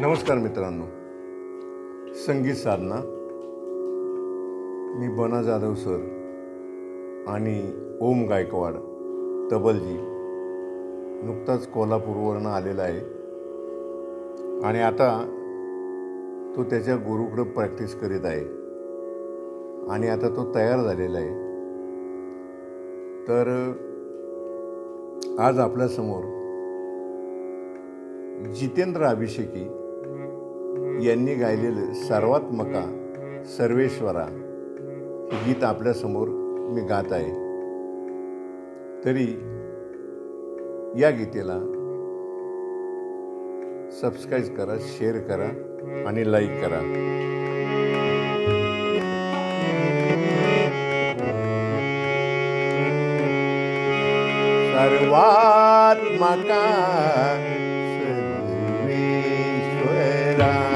नमस्कार मित्रांनो. संगीत साधना. मी बना जाधव सर आणि ओम गायकवाड तबलजी. नुकताच कोल्हापूरवरनं आलेला आहे. आणि आता तो त्याच्या गुरुकडं प्रॅक्टिस करीत आहे. आणि आता तो तयार झालेला आहे. तर आज आपल्यासमोर जितेंद्र अभिषेकी यांनी गायलेलं सर्वात मका सर्वेश्वरा हे गीत आपल्यासमोर मी गात आहे. तरी या गीतेला सबस्क्राईब करा शेअर करा आणि लाईक करा. सर्वात मका सर्वेश्वरा.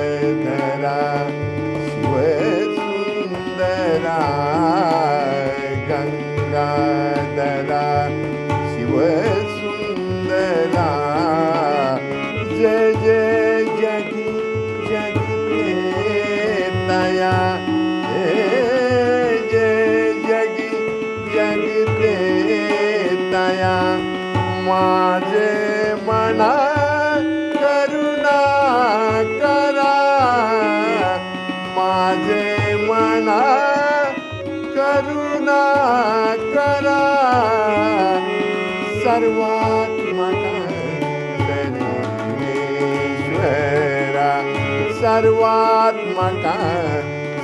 माझे मना करुणा करा. माझे मना करुणा करा. सर्वात मना सर्वेश्वरा सर्वात मका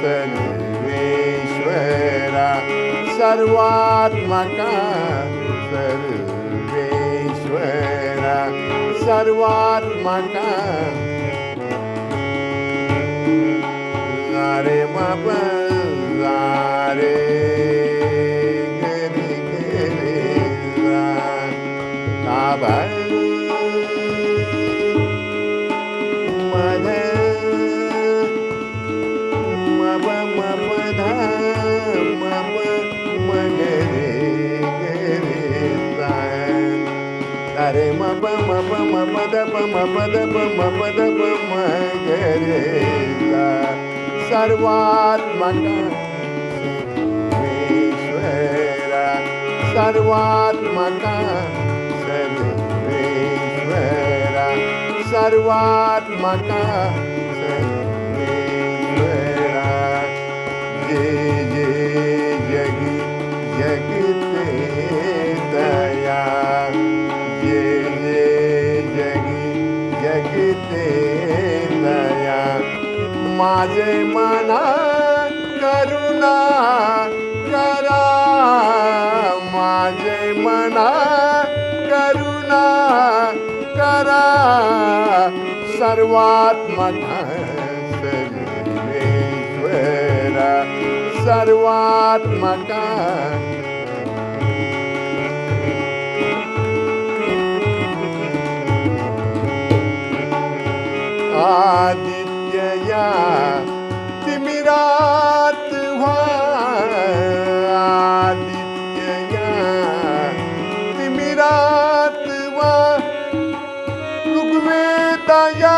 सर्वेश्वरा सर्वात मका सर्वेश्वरा सर्वात मका रे अरे मप मप मप दप मप दप मप दप मगरे सा सर्वात मका सर्वेश्वरा सर्वात मका सर्वेश्वरा सर्वात मका सर्वेश्वरा माझे मना करुणा करा. माझे मना करुणा करा. सर्वात मना आदि जया मका आदित्यया तिमिरात व्हा आदित्यया तिमिरात व्हा ऋग्वेदाया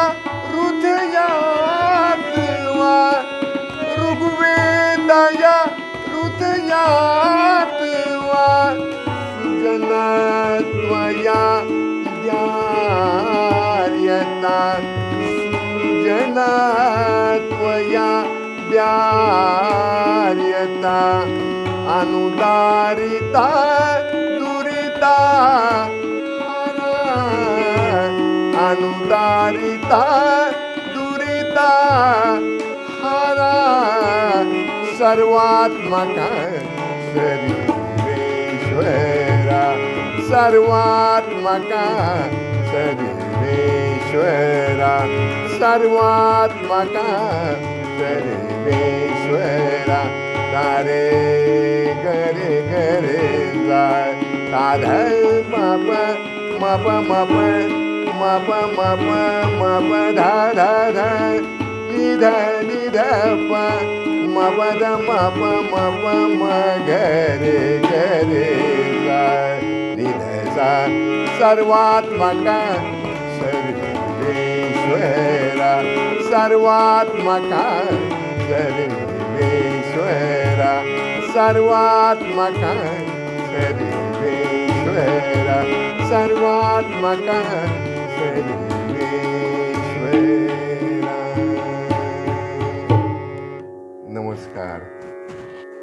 हृदयात वा ऋग्वेदाया हृदयात त्वया व्यार्यता अनुदारिता दुरिता हरा अनुदारिता दुरिता हरा सर्वात्मका सर्वेश्वरा सर्वात्मका सर्वेश्वरा सर्वात्मका सर्वेश्वरा तारे गरे गरे जा साधा माप माप माप माप माप माप धा धा धा निध निध प माप द माप माप म घरे घरे सा निध सा सर्वात्मका सर्वात्मका सर्वेश्वरा सर्वात्मका सर्वेश्वरा सर्वात्मका सर्वेश्वरा नमस्कार